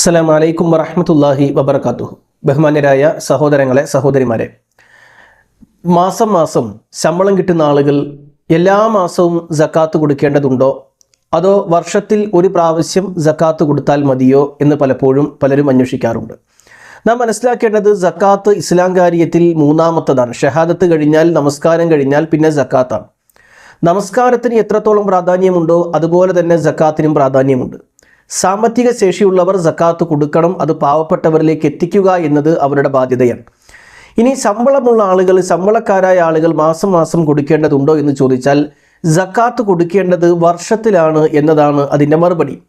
അസ്സലാം വലൈക്കും വറഹമത്തല്ലാഹി വബർക്കാത്തു ബഹുമാന്യരായ സഹോദരങ്ങളെ സഹോദരിമാരെ മാസം മാസം ശമ്പളം കിട്ടുന്ന ആളുകൾ എല്ലാ മാസവും ജക്കാത്ത് കൊടുക്കേണ്ടതുണ്ടോ? അതോ വർഷത്തിൽ ഒരു പ്രാവശ്യം ജക്കാത്ത് കൊടുത്താൽ മതിയോ എന്ന് പലപ്പോഴും പലരും അന്വേഷിക്കാറുണ്ട്. നാം മനസ്സിലാക്കേണ്ടത് ജക്കാത്ത് ഇസ്ലാം കാര്യത്തിൽ മൂന്നാമത്തതാണ്. ഷഹാദത്ത് കഴിഞ്ഞാൽ നമസ്കാരം കഴിഞ്ഞാൽ പിന്നെ ജക്കാത്താണ് നമസ്കാരത്തിന് എത്രത്തോളം പ്രാധാന്യമുണ്ടോ അതുപോലെ തന്നെ ജക്കാത്തിനും പ്രാധാന്യമുണ്ട്. സാമ്പത്തിക ശേഷിയുള്ളവർ സക്കാത്ത് കൊടുക്കണം അത് പാവപ്പെട്ടവരിലേക്ക് എത്തിക്കുക എന്നത് അവരുടെ ബാധ്യതയാണ്. ഇനി ശമ്പളമുള്ള ആളുകൾ ശമ്പളക്കാരായ ആളുകൾ മാസം മാസം കൊടുക്കേണ്ടതുണ്ടോ എന്ന് ചോദിച്ചാൽ സക്കാത്ത് കൊടുക്കേണ്ടത് വർഷത്തിലാണ് എന്നതാണ് അതിന്റെ മറുപടി.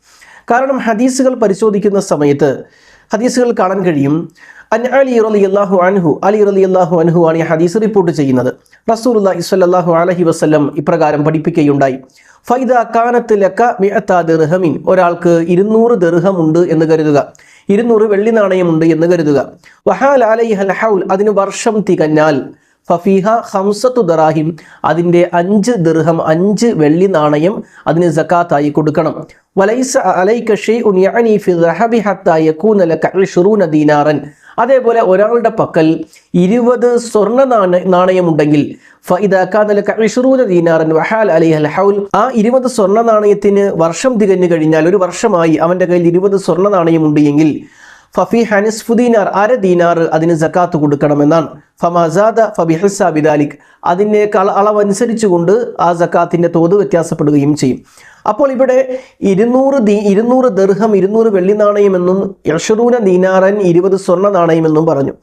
കാരണം ഹദീസുകൾ പരിശോധിക്കുന്ന സമയത്ത് ഹദീസുകൾ കാണാൻ കഴിയും. അൻ അലി റളിയല്ലാഹു അൻഹു അലി റളിയല്ലാഹു അൻഹു ആണ് ഈ ഹദീസ് റിപ്പോർട്ട് ചെയ്യുന്നത്. റസൂലുള്ളാഹി സ്വല്ലല്ലാഹു അലൈഹി വസല്ലം ഇപ്രകാരം പഠിപ്പിക്കുകയുണ്ടായി. ഫൈദ കാനത്ത് ലക്ക മിഅത്ത ദർഹമിൻ ഒരാൾക്ക് ഇരുന്നൂറ് ദർഹമുണ്ട് എന്ന് കരുതുക. ഇരുന്നൂറ് വെള്ളി നാണയമുണ്ട് എന്ന് കരുതുക. വഹാൽ അലൈഹൽ ഹൗൽ അതിന് വർഷം തികഞ്ഞാൽ. ഫഫീഹ ഹംസത്തു ദറാഹിം. അതിന്റെ അഞ്ച് ദിർഹം അഞ്ച് വെള്ളി നാണയം അതിന് സക്കാത്തായി കൊടുക്കണം. വലൈസ അലൈക ഷൈഉൻ യഅനി ഫി ദഹബി ഹത്താ യകൂന ലക 20 ദീനാറൻ. അതേപോലെ ഒരാളുടെ പക്കൽ ഇരുപത് സ്വർണ നാണ നാണയമുണ്ടെങ്കിൽ ആ ഇരുപത് സ്വർണ നാണയത്തിന് വർഷം തികഞ്ഞു കഴിഞ്ഞാൽ ഒരു വർഷമായി അവന്റെ കയ്യിൽ ഇരുപത് സ്വർണ നാണയമുണ്ട് എങ്കിൽ ഫഫി അര ദീനാർ അതിന് ജക്കാത്ത് കൊടുക്കണമെന്നാണ്. ഫമാസാദ ഫബി ഹിസാബിദാലിക് അതിനേക്കാൾ അളവനുസരിച്ചുകൊണ്ട് ആ ജക്കാത്തിന്റെ തോത് വ്യത്യാസപ്പെടുകയും ചെയ്യും. അപ്പോൾ ഇവിടെ ഇരുന്നൂറ് ദീ ഇരുന്നൂറ് ദർഹം ഇരുന്നൂറ് വെള്ളി നാണയമെന്നും യഷറൂന ദീനാറൻ ഇരുപത് സ്വർണ നാണയമെന്നും പറഞ്ഞു.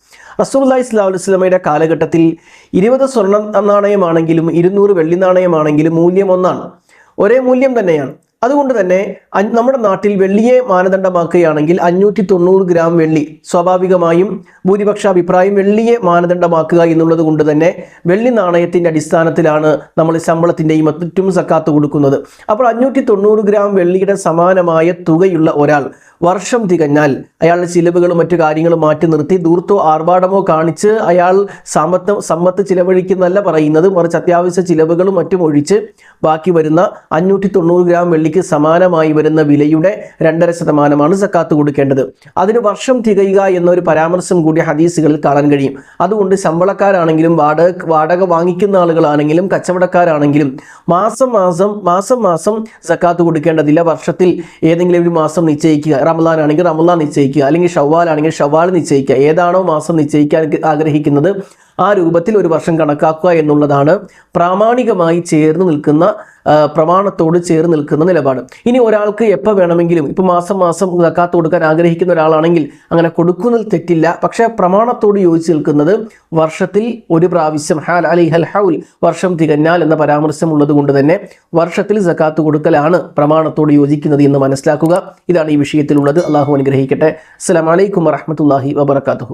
റസൂല്ലാ ഇസ്ലാം വസ്ലമയുടെ കാലഘട്ടത്തിൽ ഇരുപത് സ്വർണ നാണയമാണെങ്കിലും ഇരുന്നൂറ് വെള്ളി നാണയമാണെങ്കിലും മൂല്യം ഒന്നാണ്. ഒരേ മൂല്യം തന്നെയാണ്. അതുകൊണ്ട് തന്നെ നമ്മുടെ നാട്ടിൽ വെള്ളിയെ മാനദണ്ഡമാക്കുകയാണെങ്കിൽ അഞ്ഞൂറ്റി തൊണ്ണൂറ് ഗ്രാം വെള്ളി സ്വാഭാവികമായും ഭൂരിപക്ഷ അഭിപ്രായം വെള്ളിയെ മാനദണ്ഡമാക്കുക എന്നുള്ളത് കൊണ്ട് തന്നെ വെള്ളി നാണയത്തിന്റെ അടിസ്ഥാനത്തിലാണ് നമ്മൾ ശമ്പളത്തിന്റെയും മറ്റും സക്കാത്ത് കൊടുക്കുന്നത്. അപ്പോൾ അഞ്ഞൂറ്റി തൊണ്ണൂറ് ഗ്രാം വെള്ളിയുടെ സമാനമായ തുകയുള്ള ഒരാൾ വർഷം തികഞ്ഞാൽ അയാളുടെ ചിലവുകളും മറ്റു കാര്യങ്ങളും മാറ്റി നിർത്തി ദൂർത്തോ ആർഭാടമോ കാണിച്ച് അയാൾ സമ്പത്ത് സമ്പത്ത് ചിലവഴിക്കുന്നല്ല പറയുന്നത്. മറിച്ച് അത്യാവശ്യ ചിലവുകളും മറ്റും ഒഴിച്ച് ബാക്കി വരുന്ന അഞ്ഞൂറ്റി ഗ്രാം വെള്ളിക്ക് സമാനമായി വരുന്ന വിലയുടെ രണ്ടര ശതമാനമാണ് സക്കാത്ത് കൊടുക്കേണ്ടത്. അതിന് വർഷം തികയുക എന്നൊരു പരാമർശം കൂടി ഹദീസുകളിൽ കാണാൻ കഴിയും. അതുകൊണ്ട് ശമ്പളക്കാരാണെങ്കിലും വാടക വാടക വാങ്ങിക്കുന്ന ആളുകളാണെങ്കിലും കച്ചവടക്കാരാണെങ്കിലും മാസം മാസം മാസം മാസം സക്കാത്ത് കൊടുക്കേണ്ടതില്ല. വർഷത്തിൽ ഏതെങ്കിലും ഒരു മാസം നിശ്ചയിക്കുക. റമലാൻ ആണെങ്കിൽ റമലാൻ നിശ്ചയിക്കുക. അല്ലെങ്കിൽ ഷവ്വാൽ ആണെങ്കിൽ ഷവ്വാൽ നിശ്ചയിക്കുക. ഏതാണോ മാസം നിശ്ചയിക്കാൻ ആഗ്രഹിക്കുന്നത് ആ രൂപത്തിൽ ഒരു വർഷം കണക്കാക്കുക എന്നുള്ളതാണ് പ്രാമാണികമായി ചേർന്ന് നിൽക്കുന്ന പ്രമാണത്തോട് ചേർന്ന് നിൽക്കുന്ന നിലപാട്. ഇനി ഒരാൾക്ക് എപ്പോൾ വേണമെങ്കിലും ഇപ്പോൾ മാസം മാസം സക്കാത്ത് കൊടുക്കാൻ ആഗ്രഹിക്കുന്ന ഒരാളാണെങ്കിൽ അങ്ങനെ കൊടുക്കുന്നതിൽ തെറ്റില്ല. പക്ഷേ പ്രമാണത്തോട് യോജിച്ച് നിൽക്കുന്നത് വർഷത്തിൽ ഒരു പ്രാവശ്യം ഹാൽ അലി ഹൽ ഹൗൽ വർഷം തികഞ്ഞാൽ എന്ന പരാമർശം ഉള്ളത് കൊണ്ട് തന്നെ വർഷത്തിൽ സക്കാത്ത് കൊടുക്കലാണ് പ്രമാണത്തോട് യോജിക്കുന്നത് എന്ന് മനസ്സിലാക്കുക. ഇതാണ് ഈ വിഷയത്തിലുള്ളത്. അള്ളാഹു അനുഗ്രഹിക്കട്ടെ. അസ്സലാമലൈക്കും വറഹമത്തല്ലാഹി വബർക്കാത്തു